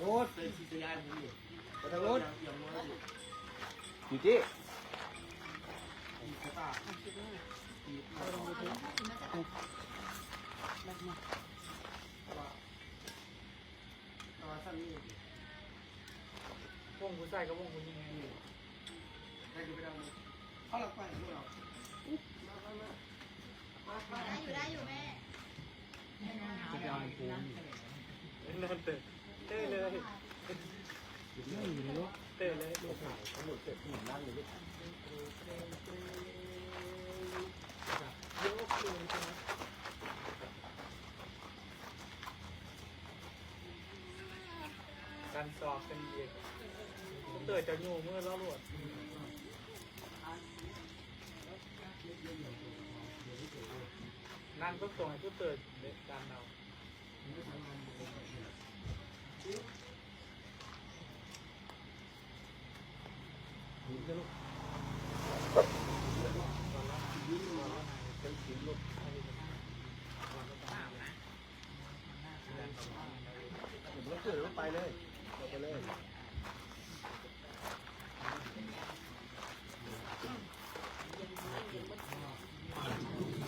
โน้ตไปทางโน้นอยู่ที่วงผู้ชายกับวงผู้หญิงไง ได้อยู่ได้อยู่แม่จะไปเอาในภูมินั่นเตะเตะเลยเตะเลยทั้งหมดเสร็จที่นั่งอยู่ที่การสอบเป็นเอกเตะจะอยู่เมื่อเราหลวด นั่นก็ส่งให้ผู้เตะเด็กการเรา ผมต้องเกิดรถไปเลยไปเลย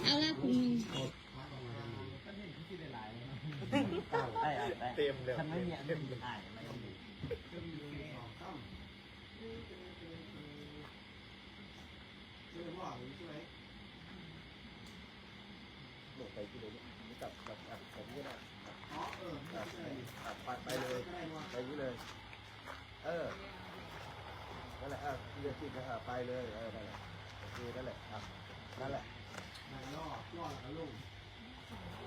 เอาละคุณ ได้ได้ เต็ มเลยฉันไม่มีอันนี้อ่านอะไรหมดไปที่ไหนนี่กลับกลับกลับผมก็ได้อ๋อเออกลับไปไปเลยไปนี้เลย เออนั่นแหละอะเรียกที่นะไปเลยเออนั่นแหละโอเคนั่นแหละอะนั่นแหละแล้วก็ล่อแล้วก็ลุ่ง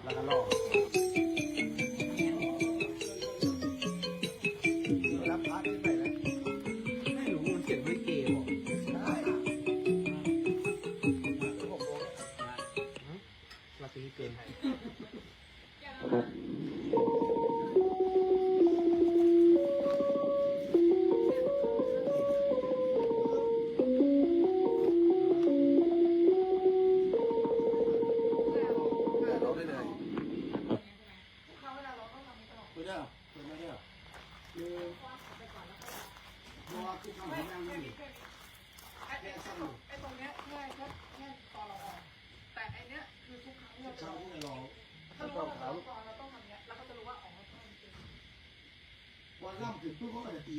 แล้วก็ล่อ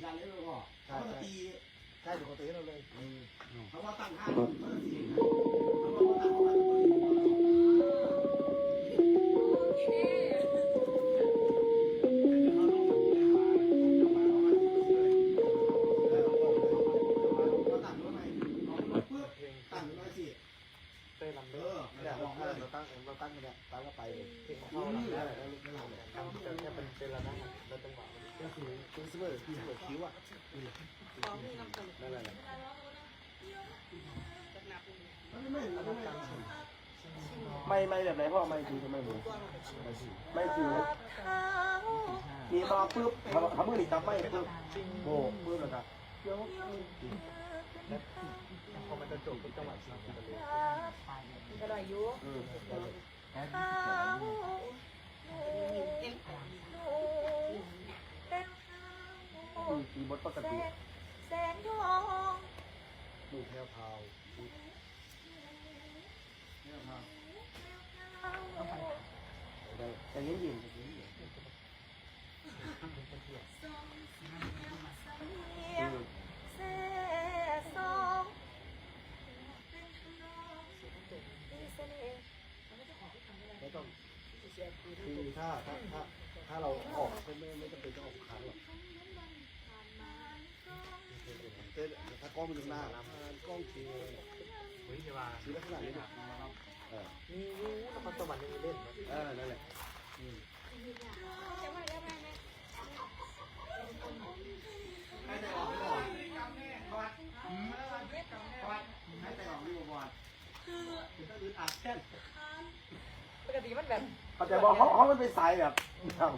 ปุ๊ ม่ไม่แบบไหนพ่อไม่คือทำไมหนูไม่คือมีมาปุ๊บทำมือหนีจับไม่ปุ๊บโบกปุ๊บแล้วก็ยกพอมันจะจบก็จังหวะเราจะเลยก็ได้อยู่อืมคือบทปกติแสนทองลูกแพรวพาวแต่ยังยิน แสนสองมีเสน่ห์ไม่ต้องคือถ้าถ้าถ้าถ้าเราออกก็ไม่ไม่จำเป็นต้องออกครั้งหรอกถ้ากล้องมันอยู่หน้ากล้องคือเฮ้ยอย่าว่าคือลักษณะนี้นะเออ มีรู้นครสวรรค์ยังมีเล่นนะเออ นั่นแหละให้แต่ออกไปก่อดวัดให้แต่ออกดีกว่าวัดถึงต้องอึดอัดแค่ปกติมันแบบเขาจะบอกเขาเขามันเป็นสายแบบเอา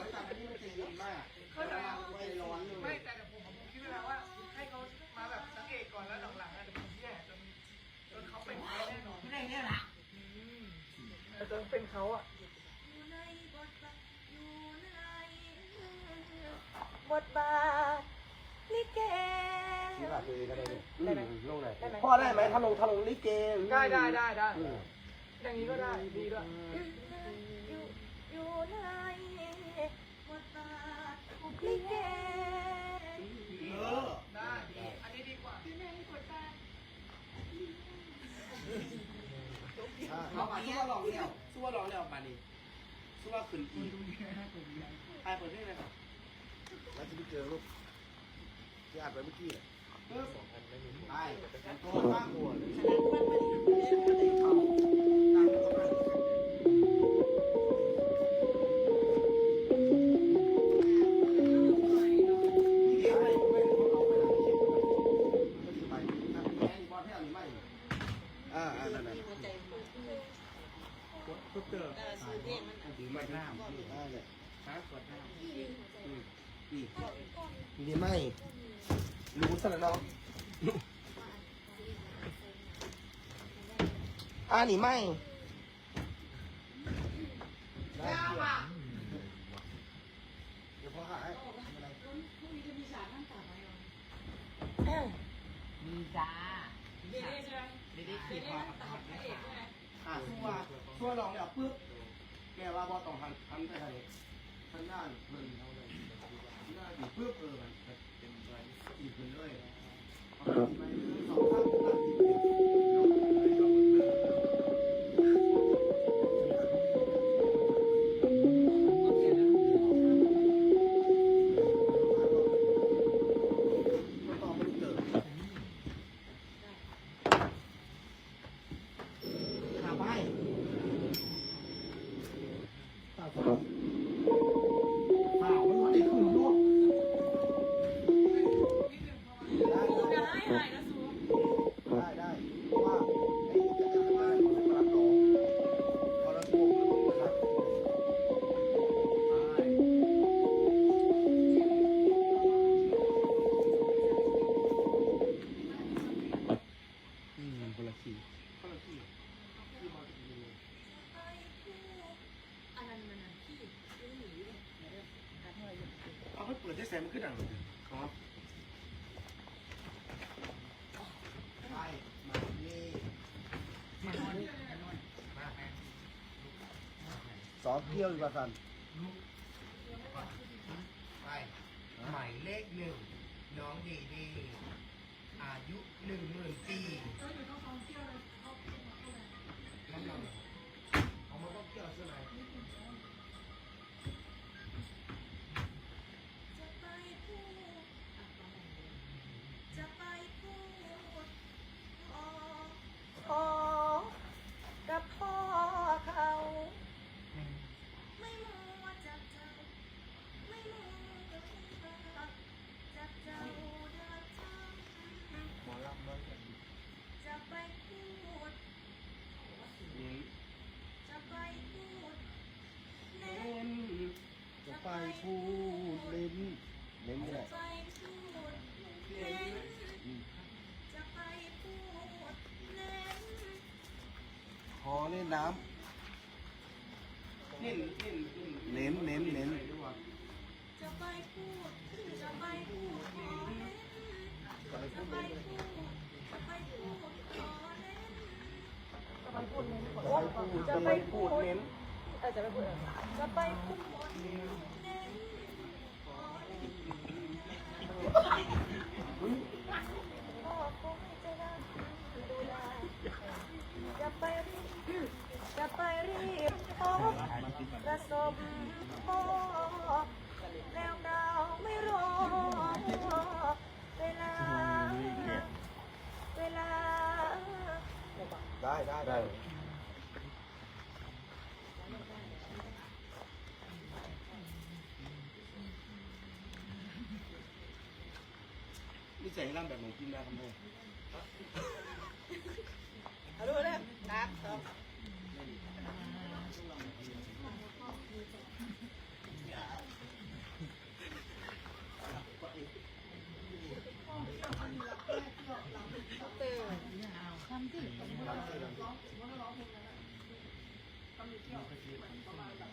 ไว้ตามนี้มันจะเย็นมากเข้าใจไม่ร้อนเลไม่ยแต่มผมคิดเวลาว่าให้เขามาแบบสังเกตก่อนแล้ว เป็นเขาอะอยู่ในบทบาทอยู่ในบทบาทลิเกนี่หลับตัวเองก็ได้เลยได้ไหมลงไหนได้ไหมพ่อได้ไหมถ้าลงถ้าลงลิเกได้ได้ได้ได้อืมอย่างนี้ก็ได้ดีด้วยอยู่อยู่ในบทบาทลิเกเออได้อันนี้ดีกว่าอ่าเอามาสู้ว่าลองเลี้ยว สู้ว่าลองเลี้ยวมานี่สู้ว่าขึ้นอีกไอ้เปิดได้เลยครับแล้วจะไปเจอลูกที่อัดไปเมื่อกี้น่ะปึ๊บไปแต่งตัวบ้างตัวบ อ่านี่ไม่เดี๋ยวพอหาให้ดีจ้าดีดีดีขีดพอกใช่ไหมอะสู้ว่าสู้ลองเดี๋ยวปึ๊บแม่ว่าบอต้องหันหันไปทางนี้ทางด้านเพิ่นเอาเลยหน้าดีปึ๊บเออมันเป็นอะไรอีกเป็นเลยเอาไปหนึ่งสองสาม ปิดได้แสนมันขึ้นดังเลยครับใช่มานี่สองเที่ยวดีกว่ากัน ไปหมายเลขหนึ่งน้องดีดี อายุหนึ่งหมื่นปีกำลังเอามาต้องเที่ยวใช่ไหม จะไปพูดจะไปพูดขอขอกับพ่อเขา ไม่มัวจับเจ้า ไม่มัวจับเจ้าเดินทาง หมอลำร้อยกัน จะไปพูด นี่ จะไปพูดเน้ เล่ น น จะไปพูดเล่นเล่นก็ จะ ได้ ไปพูดเน้น อืม จะไปพูดเน้น ขอเล่ นน้เล่นเล่นำเน้นเน้นเน้นจะไปพูดจะไปพูดขอเน้นจะไปพูดจะไปพูดขอเน้นจะไปพูดเน้นจะไปพูดจะไปพูดเน้นเออจะไปพูดเออจะไปพูด นี่ใส่ร่างแบบของกินได้ทำไมเอาดูเลยนับสองทมีเที่ยวเหมือนประมาณแบบ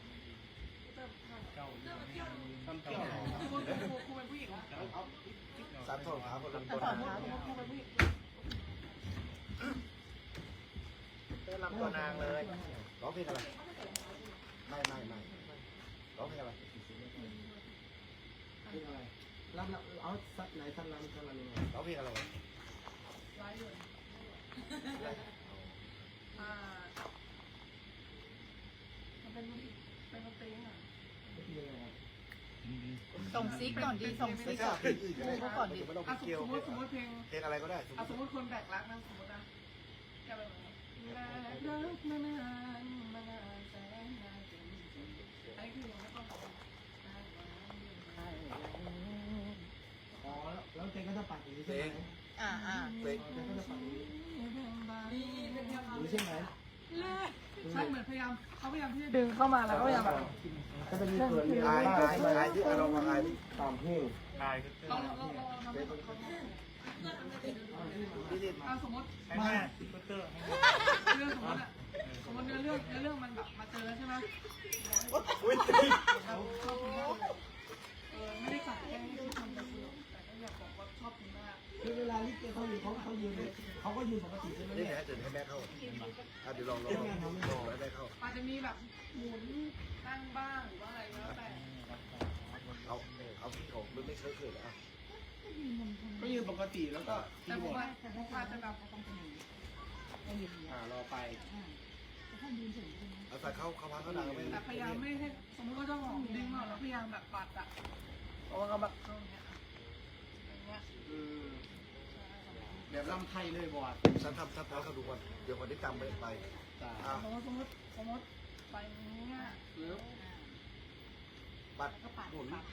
เติมทางเจ้าเติมมาเที่ยวทำเกี่ยวครูครูครูเป็นผู้หญิงเหรอเอา สามสองขาคนละแต่คนเต้นรำตัวนางเลยร้องเพลงอะไรไม่ไม่ไม่ร้องเพลงอะไรเป็นอะไรรับเอาสักไหนสักลำสักลำยังไงร้องเพลงอะไรร้ายเลยอ่ามันเป็นเป็นดนตรีอะ ส่งซิกก่อนดีส่งซิไม่กใช่ก่อนเพลงอื่นก็ได้ไม่ต้องอะเกี่ยวสมมติสมมติเพลงเพลงอะไรก็ได้สมมอะติสมมติคนแบกรักนะสมมตินะจะเป็นแบบแบกรักมานานมานานแสนนานจนจนไอ้คือยังไม่ต้องบอกอ๋อแล้วเจนก็จะปัดอย่างนี้ใช่ไหมอ่าอ่าเพลงเจนก็จะปัดอย่างนี้ดีเป็นยังไงรู้ใช่ไหมใช่เหมือนพยายามเขาพยายามที่จะดึงเข้ามาแล้วก็พยายามแบบ ก็จะมีเขินมีอายอายอายที่เรามาอายตามเพลงอายก็คือเอาสมมติแม่ก็เตอร์เรื่องสมมติอะสมมติเนื้อเรื่องเนื้อเรื่องมันแบบมาเจอใช่ไหมอุ้ยเออไม่ได้สั่งแกล้งที่ทำแต่คือแต่ก็อยากบอกว่าชอบคุณมากคือเวลาลิเกเขาอยู่เขาเขายืนเขาก็ยืนปกติใช่ไหมเนี่ยไงเดินให้แม่เข้าเดี๋ยวลองลองลองให้แม่เข้าอาจจะมีแบบหมุน นั่งบ้างหรือว่าอะไรก็แล้วแต่เอาเอาที่ของมันไม่เคยเกิดอะก็ยืนปกติแล้วก็แต่ผมว่าผมอาจจะแบบ อ่ารอไปเอาใส่เข้าเข้าพักเข้าดังไม่แต่พยายามไม่ให้สมมติว่าเจ้าของดึงมาแล้วพยายามแบบปัดอะเพราะว่าเขาแบบเขาอย่างเงี้ยอย่างเงี้ยอืมแบบลำไทยเลยบอดฉันทำทำให้เขาดูก่อนเดี๋ยวคนที่จำไปไปจ้าอะสมมติสมมติสมมติ ไปอย่างเงี้ยแล้วปัดก็ปัดหมุนปัด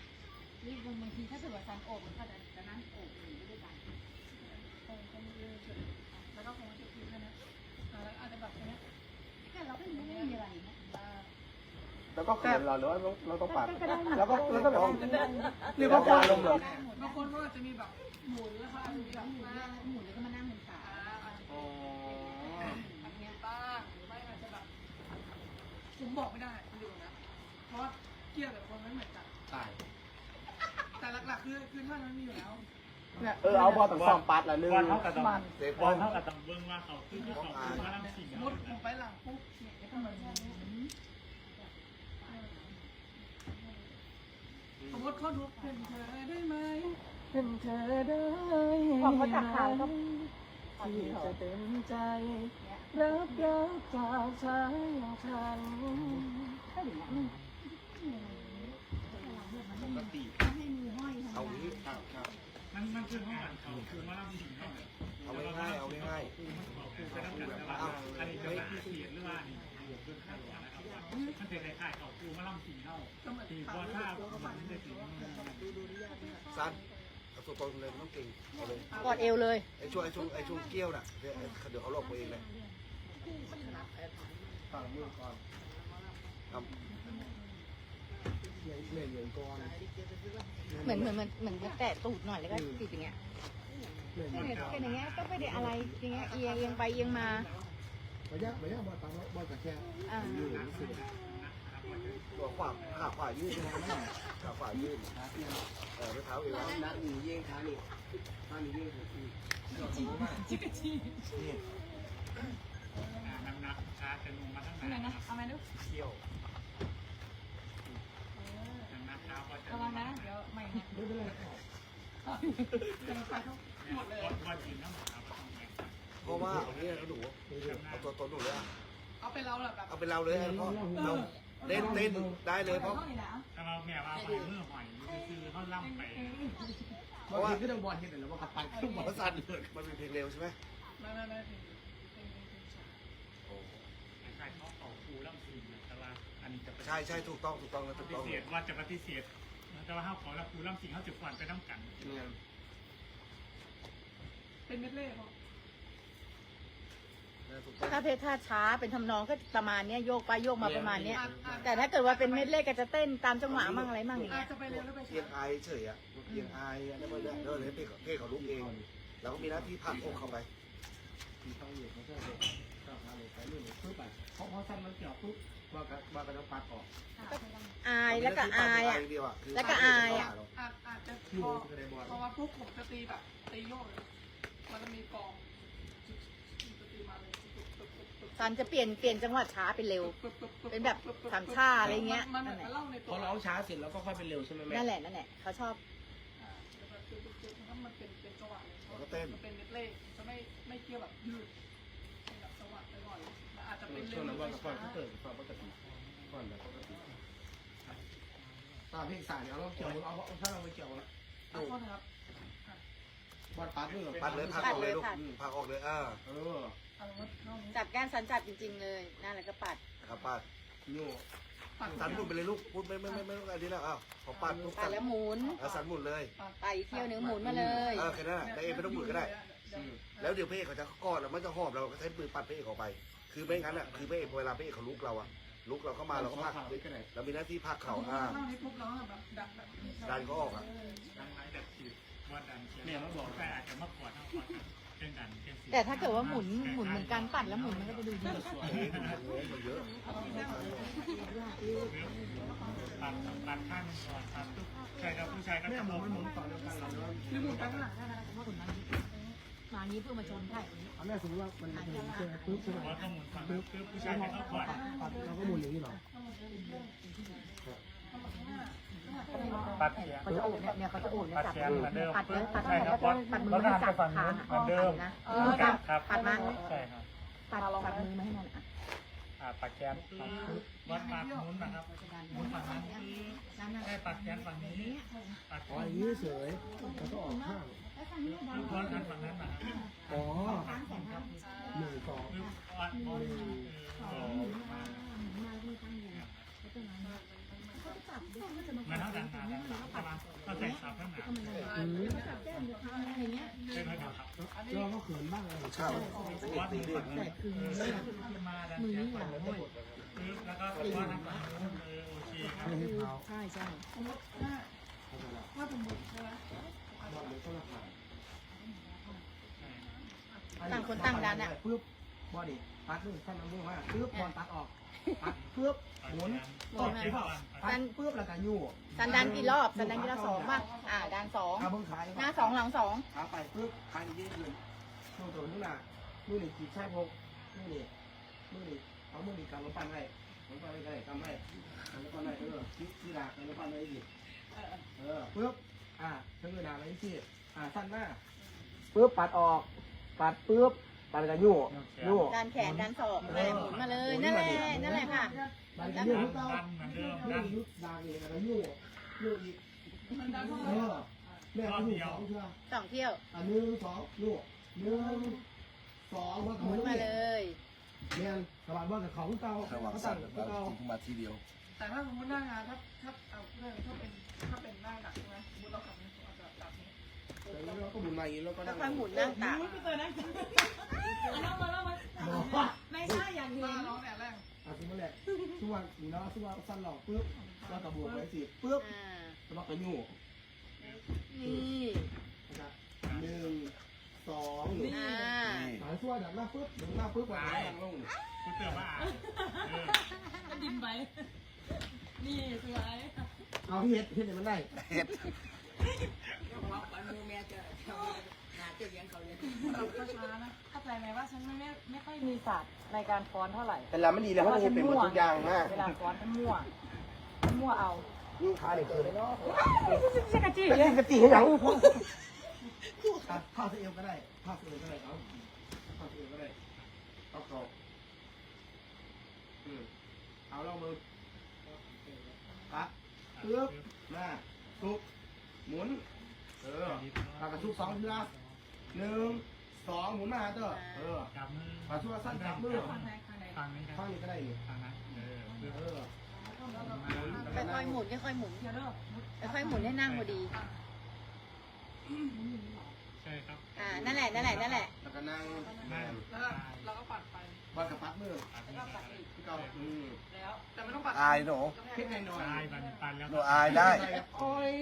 นี่บางทีถ้าเกิดว่าซันโอบมันก็จะจะนั่งโอบหรือด้วยกันคงคงเรื่อยๆแล้วก็คงจะคิดแค่นี้อ่าแล้วอาจจะแบบเนี้ยแค่เราก็ยังไม่มีอะไรนะอ่าแล้วก็เขินเราหรือว่าเราต้องปัดก็ได้แล้วก็แล้วก็แบบหรือบางคนลมณ์เหรอบางคนก็อาจจะมีแบบหมุนแล้วเขาอาจจะมีแบบหมุนนั่งหมุนแล้วก็มานั่งบนขา อ่าอาจจะ อ๋อ อันเนี้ยบ้างหรือไม่อาจจะแบบ ผมบอกไม่ได้คุณดูนะเพราะว่าเกี่ยวกับคนไม่เหมือนกัน ตาย แต่หลักๆคือคือท่านมันมีอยู่แล้วเออเอาบอลต่างความปัดละนึงบอลเท่ากับต้องเซฟบบออลลเท่ากับต้องเบิ้งว่าเขาคือเขาคือว่าลำสิ่งสมมติผมไปหลังปุ๊บเนี่ยก็เหมือนกันสมมติเขาทุกเป็นเธอได้ไหมเป็นเธอได้พอเขาจับขาแล้วก็ ที่จะเต็มใจ รับรักจากชายอย่างฉันก็อย่างนี้ปกติให้มือห้อยเอางี้ครับครับมันมันคือห้องเขาคือว่าลำสิ่งเขาเอาง่ายๆเอาง่ายคือจะต้องกันแต่ว่าอันนี้จะมาเขียนหรือว่านี่เรื่องข้าวนะครับว่ามันเป็นคล้ายๆเขาคือมาลำสิ่งเขาก็เหมือนตีว่าถ้ามันไม่ถึงสั้นเอาตัวตนเลยไม่ต้องเก่งเอาเลยกอดเอวเลยไอ้ช่วงไอ้ช่วงไอ้ช่วงเกี้ยวน่ะเดี๋ยวเดี๋ยวเขาหลอกตัวเองเลย ฝั่งมือก่อนทำเหนื่อยเหนื่อยเหนื่อยก่อนเหมือนเหมือนเหมือนเหมือนแตะตูดหน่อยแล้วก็ติดอย่างเงี้ยเหนื่อยแค่นี้แค่อย่างเงี้ยก็ไม่ได้อะไรอย่างเงี้ยเอียงเอียงไปเอียงมาไม่ยากไม่ยากบอลตามบอลกับแค่อ่ายืดรู้สึกตัวขวาขาขวายืดขาขวายืดเออไม่เท้าเอวนัดหนีเย่งขานี่ขาหนีเย่งขานี่จิกจี้ น้ำหนักชาจะลงมาทั้งอะไรไหนนะ เอาไหมดู เที่ยวน้ำหนักเท้าก็จะระวังนะ เดี๋ยวใหม่นะไม่เป็นไรกำลังไปเขาหมดเลยว่าจีนน้ำหนักต้องแข่งเพราะว่าเอาเนี่ยเขาหนูเอาตัวตนหนูเลยอะเอาเป็นเราแบบเอาเป็นเราเลยเพราะเราเต้นเต้นได้เลยเพราะห้องนี่แหละถ้าเราแม่ว่าหอยเมื่อหอยคือเขาล่ำไปบอลก็ต้องบอลเห็นแล้วว่ากับปัดขึ้นบอลมันสั่นมันเป็นเพลงเร็วใช่ไหมไม่ไม่ไม่ถึงเป็นเป็นฉาก คล้ายๆเขาเขาครูล่ำสิ่งแต่ว่าอันนี้จะ ใช่ใช่ถูกต้องถูกต้องแล้วปถูกฏิต้องเสธว่าจะปฏิเสธแต่ว่าเขาขอรับครูล่ำสิ่งเขาจะควรไปน้ำกันเนี่ยเป็นเม็ดเล่เขาถูกต้องถ้าเพชรท่าช้าเป็นทำนองก็ประมาณเนี้ยโยกไปโยกมาประมาณเนี้ย แต่ถ้าเกิดว่าเป็นเม็ดเล็กก็จะเต้นตามจังหวะมั่งอะไรมั่งอย่างอาเงี้จยจะไปเร็วหรือไปเอียงช้าอายเฉยอะเอียงอายแล้วมันเนี่ยเราเลยเพลงเพลงของลูกเองเราก็มีหน้าที่ผลักอกเข้าไป มีต้องอยู่ไม่ใช่เลยข้าวขาเลยไปนู่นปุ๊บไปเพราะพอสั้นมันเกี่ยวปุ๊บ ว่ากันว่ากันแล้วปัดออกอายแล้วก็อายอะเดียวอะคือแล้วก็อายอะ อาจอาจจะที่พอรู้จะได้บอลพอมาปุ๊บผมจะตีแบบตีโยกเลยมันจะมีกองจะตีมาเลยซันจะเปลี่ยนเปลี่ยนจังหวะช้าเป็นเร็วเป็นแบบสามชาอะไรเงี้ย มันนั่นแหละเล่าในพตัวอร้องช้าเสร็จแล้วก็ค่อยเป็นเร็วใช่ไหมแม่นั่นแหละนั่นแหละเขาชอบถ้ามันเป็นเป็นจังหวะเลยแล้วก็เต้นมันเป็นเม็ดเล่จะไม่ไม่เกี่ยวแบบยืดเป็นแบบจังหวะไปหน่อย อาจจะเป็นเร็ช่ววงนั้นไปว่ากับก่อนช้าก็เกิดความปกติก่อนแบบปกติตาเพลงสายเนี่ยเราเกี่ยวเอาเอาถ้าเราไปเกี่ยวแล้วขอโทษนะครับบอลปัดด้วยเหรอปัดเลยพักออกเลยลูกอืมพักออกเลยอ่าเออเอาละรอบนี้จับแก้มสันจับจริง ๆ เลยนั่นแหละก็ปัดครับปัดโย่ปัดสันหมุนไปเลยลูกพูดไม่ไม่ไม่ไม่ต้องอะไรที่แล้วอ้าวพอปัดปุ๊บปัดแล้วหมุนเอาสันหมุนเลยไปอีกเที่ยวหนึงหมุนมาเลยเออแค่นั้นน่ะแต่เองไม่ต้องหมุนก็ได้ แล้วเดี๋ยวพระเอกเขาจะกอดแล้วมันจะหอบเราก็ใช้ปืนปัดพระเอกออกไป คือไม่งั้นอะคือพระเอกเวลาพระเอกเขาลุกเราอะลุกเราเข้ามาเราก็พักเรามีหน้าที่พักเขาอ่าเล่านี้ปุ๊บเราแบบดันแบบดันเขาออกอะดังไรแบบขีดว่าดันเชียร์เนี่ยเราบอกแค่อาจจะมากกว่าเท่ากันเช่นกันเช่นสีแต่ถ้าเกิดว่าหมุนหมุนเหมือนการปัดแล้วหมุนมันก็จะดูดีเอ๊ะมันโง่มันเยอะปัดปัดข้างหนึ่งก่อนปัดปุ๊บใช่ครับผู้ชายก็แม่จะหมมุอนงไม่หมุนต่อเดียวกันเราเนาะคือหมุนไปข้างหลัง มานี้เพื่อมาชนไข่เอาแม่สมมติว่ามันจะหมุนใช่ไหมปุ๊บใช่ไหมว่าต้องหมุนฝั่งปุ๊บผู้ชายจะเข้าก่อนปัดเราก็หมุนอย่างนี้หรอปัดเสียงเขาจะโอบเนี่ยเนี่ยเขาจะโอบเนี่ยปัดจับเสียงเหมือนเดิมปัดเลยปัดใช่ครับก็ปัดมือให้จับขาเหมือนเดิมนะเหมือนกันครับปัดมาใช่ครับปัดปัดมือมาให้มันอะอ่าปัดแขนวัดปากหมุนนะครับหมุนฝั่งนั้นให้ปัดแขนฝั่งนี้ปัดอ๋ออย่างนี้เฉยแล้วก็ออกข้าง วัดกันฝั่งนั้นนะอ๋อหนึ่งสองคือวัดบอลเออมันเท่ากันครับประมาณก็ใส่สับข้างหน้าอืมใช่ไหมครับเราก็เขินบ้างเลยใช่วัดมือฝั่งนี้เออขึ้นมาดันแขนฝั่งนี้ปึ๊บแล้วก็วัดทางฝั่งนู้นเออโอเคครับให้เท้าใช่ใช่ว่าสมมติใช่ไหม ต่างคนต่างดันอะปึ๊บบอดี้ปัดนู่นขั้นน้ำมือมาปึ๊บบอลตัดออกปัดปึ๊บหมุนตบหรือเปล่าปัดปึ๊บแล้วก็ยู่สันดันกี่รอบ สันดันกี่รอบสองป่ะอ่าดันสองเอาเบิ้งขายหน้าสองหลังสองขาไปปึ๊บขายยืนยืนช่วงตัวนู่นน่ะนู่นนี่ขีดแช่พกนู่นนี่นู่นนี่เอามือนี่กำลงปั้นไว้ลงปั้นไว้ได้กำไว้กำลงปั้นไว้เออที่ที่หลักกำลงปั้นไว้ดิเออปึ๊บอ่าเชิงเวลาอะไรที่อ่าสั้นหน้าปึ๊บปัดออก ปัดปึ๊บปัดกันยู่ยู่ดันแขนดันศอกนั่นแหละหมุนมาเลยนั่นแหละนั่นแหละค่ะปัดกันยู่ทุกเต้าดันเหมือนเดิมนี่ดันยุดดางเองแล้วยู่ยู่อีกมันดันเข้าเอมาอแม่ก็อยู่สองเชื่อสองเที่ยวอะหนึ่งสองยู่หนึ่งสองว่าหมุนมาเลยเรียนสวัสดีว่ากับเขาเก่าระหว่างเขาสัสั่นงกับเขาเราเก่าทิ้งมาทีเดียวแต่ถ้าสมมติหน้างานถ้าถ้าเอาเรื่องถ้าเป็นถ้าเป็นหน้าหนักใช่ไหมสมมติเราขับนี้อาจจะจับนี้ แล้วก็หมุนมาอย่างนี้แล้วก็นั่งค่อยหมุนนั่งตักไม่ใช่อย่างนี้น้องเนี่ยแรกอะสมมติแหละช่วงหนี่เนาะช่วงสั้นหลอกปุ๊บแล้วก็บวกไว้สิปุ๊บอ่าแล้วก็ยู่นี่หนึ่งสองหนึ่งอ่าหายช่วงจากหน้าปุ๊บถึงหน้าปุ๊บกว่าหลังลงกูเตือนว่าอ่านเออเอาเฮ็ดเฮ็ดให้มันได้เฮ็ด ว่าไปมูแม่เราเข้าช้านะเข้าใจไหมว่าฉันไม่ไม่ไม่ค่อยมีศาสตร์ในการฟ้อนเท่าไหร่แต่ละไม่ดีแล้วเขาจะเป็นหมดทุกอย่างมากเวลาฟ้อนมันมั่วมันมั่วเอายิ่งขาเด็กเกินเลยเนาะจะกระจี้ไปเล่นกระตีให้หนังผ้าเสเอวก็ได้ผ้าเสเอวก็ได้เอาผ้าเสเอวก็ได้เอากรอบอืมเอาลองมือปัดปึ๊บมาทุกหมุน เออปากกระชุบสองเทือหนึ่งสองหมุนมาหาเตอร์เออจับมือปากชุบสั้นจับมือข้างในข้างในฝั่งนี้ครัข้าบงนี้ก็ได้อยู่ฝั่งนั้นเออเออค่อยๆหมุนค่อยๆหมุนเดี๋ยวเด้อค่อยๆหมุนให้นั่งพอดีใช่ ครับอ่านั่นแหละนั่นแหละนั่นแหละแล้วก็นั่งนั่นแล้วเราก็ปัดไปวัดกับปัดมือปัดแล้วก็ปัดอีกที่เก่าอืมแล้วแต่ไม่ต้องปัดอายหนูเพ็ดหน่อยตายบันปันแล้วหนูอายได้โอ้ย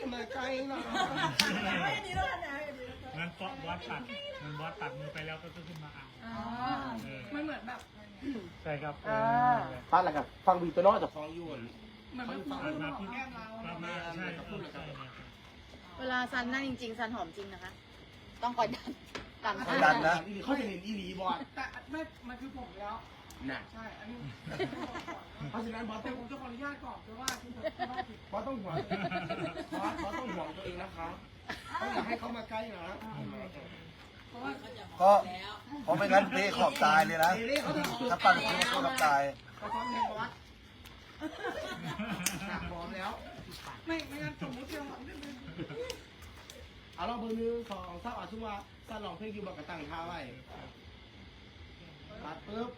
ทำไมใจหน่อยไม่ดีแล้วนะเเหมือนบอสบอสตัดเหมือนบอสตัดมือไปแล้วก็ขึ้นมาอ่านอ๋อมันเหมือนแบบใช่ครับฟังอะไรกันฟังบีตัวน้อยแต่ฟังยวนเหมือนแบบพูดมาแก้มเราประมาณใช่ครับใช่ครับ เวลาซันนั่งจริงๆซันหอมจริงนะคะ ต้องคอยดันดันไม่ดันนะอีลีเขาจะเห็นอีลีบอลแต่ไม่มันคือผมแล้ว น่ะใช่ อันนี้เพราะฉะนั้นบอสแต่ต้องผมจะขออนุญาตก่อนเพราะว่าที่ผมว่าผิดบอสต้องห่วงบอสบอสต้องห่วงตัวเองนะคะต้องอย่าให้เขามาใกล้นะเพราะว่าเพราะเพราะไม่งั้นพี่ขอบตายเลยนะเล่เขาจะถ้าปั่นพี่ขอบตาย เขาซ้อมเพลงบอสหนักพร้อมแล้ว ไม่ไม่งั้นสมมติเรา เอาเราเบอร์หนึ่งสองสามอาชุว่าสลองเพลงอยู่บอกกระตั้งท่าไว้ปัดปุ๊บ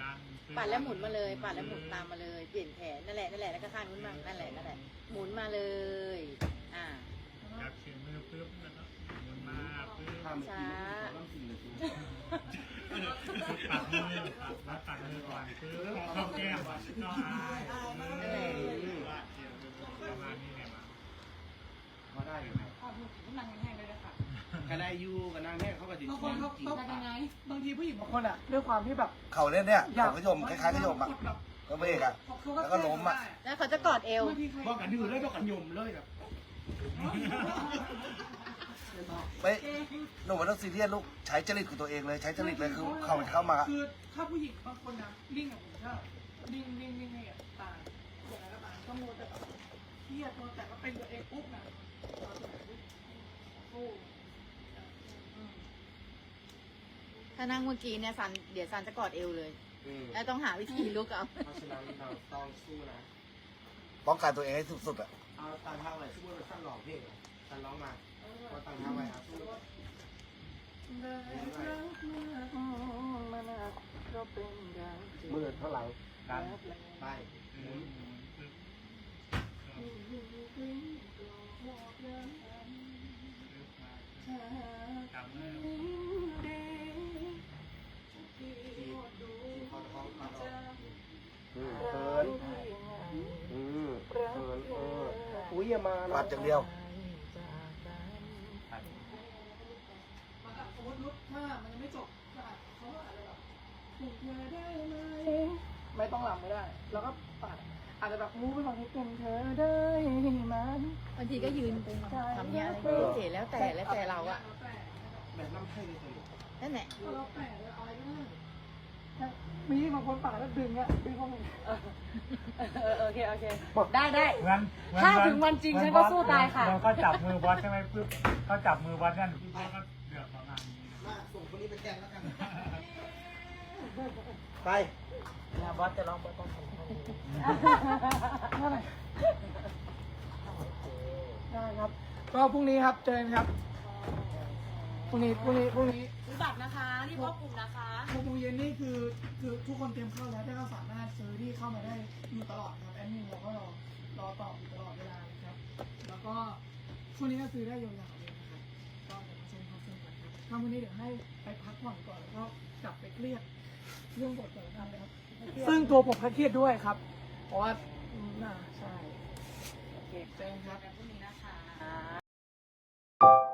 การปัดแล้วหมุนมาเลย ปัดแล้วหมุนตามมาเลย เปลี่ยนแขนนั่นแหละนั่นแหละแล้วก็ข้างนู้นมานั่นแหละนั่นแหละ หมุนมาเลย อ่าจับเสียงมือปึ๊บแล้วก็หมุนมาปึ๊บทำเมื่อกี้เขาต้องสิ่งเลยปัดมือปัดปัดมือก่อนปึ๊บเข้าแก้มก็อายประมาณนี้เนี่ยมาเขา ได้อยู่ครับขอบคุณนั่งแห้งๆเลยนะคะก็ได้อยู่กับนางแม่เขาก็จะบางคนเขาเขาบางทีผู้หญิงบางคนอะด้วยความที่แบบเขาเล่นเนี่ยเขาขยมคล้ายๆขยมอะแบบก็เบรกอะแล้วก็ล้มอะแล้วเขาจะกอดเอวบางทีใครบอกกันดื้อเลยบอกกันยมเลยแบบไม่หนูมันต้องซีเรียสลูกใช้จริตของตัวเองเลยใช้จริตเลยคือเขาเข้ามาคือถ้าผู้หญิงบางคนนะนิ่งกับผมถ้านิ่งนิ่งนิ่งให้อะตายอย่างไรก็ตายก็โมวแต่แบบเครียดโมวแต่ว่าเป็นตัวเองปุ๊บนะโอ้ ถ้านั่งเมื่อกี้เนี่ยซันเดี๋ยวซันจะกอดเอวเลยแล้วต้องหาวิธีลุกเอาเพราะฉะนั้นเราต้องสู้นะป้องกันตัวเองให้สุดๆอะเอาตามทางไว้สู้ว่าสั้นหลอกเพลงสั้นร้องมาก็ตามทางไว้ครับสู้มือเท่าไหร่ดันไปหมุนจับมื อทีทีคอท้องคอท้องอืมเขินอืมเขินเอออุ้ยอย่ามานะ ปัดอย่างเดียว มันแบบสมมติลุกถ้ามันยังไม่จบก็อาจเขาก็อาจจะแบบปลุกเธอได้ไหมไม่ต้องหลับไม่ได้ แล้วก็ปัดอาจจะแบบมูฟไปฝั่งนี้เป็นเธอได้ไหม บางทีก็ยืนไปทำเนี้ยอะไรเฉยๆแล้วแต่แล้วแต่เราอะแล้วแต่แบบน้ำไข่เลยสินั่นแหละเราแต่เลยอะไรก็ได้มีบางคนปัดแล้วดึงอะดึงเข้าไปโอเคโอเคได้ได้งั้นถ้าถึงวันจริงฉันก็สู้ตายค่ะเราก็จับมือบอสใช่ไหมปึ๊บเขาจับมือบอสนั่นบอสก็เดือดประมาณนี้มาส่งคนนี้ไปแกงแล้วกันไปบอสจะร้องบอสต้องทำ ได้ครับ ก็พรุ่งนี้ครับเจอกันครับพรุ่งนี้พรุ่งนี้พรุ่งนี้ซื้อบัตรนะคะรีบเข้ากลุ่มนะคะหกโมงเย็นนี่คือคือทุกคนเตรียมเข้าแล้วได้ก็สามารถซื้อที่เข้ามาได้อยู่ตลอดครับแอดมินเราก็รอรอตอบอยู่ตลอดเวลาเลยครับ แล้วก็ช่วงนี้ก็ซื้อได้ยาวๆเลยนะครับก็เดี๋ยวมาชมคอนเสิร์ตกันครับถ้าวันนี้เดี๋ยวให้ไปพักผ่อนก่อนแล้วก็กลับไปเครียดเรื่องบทสนทนาเลยครับซึ่งตัวผมก็เครียดด้วยครับ เพราะว่าอืมน่าใช่โอเคเจอกันครับ あ!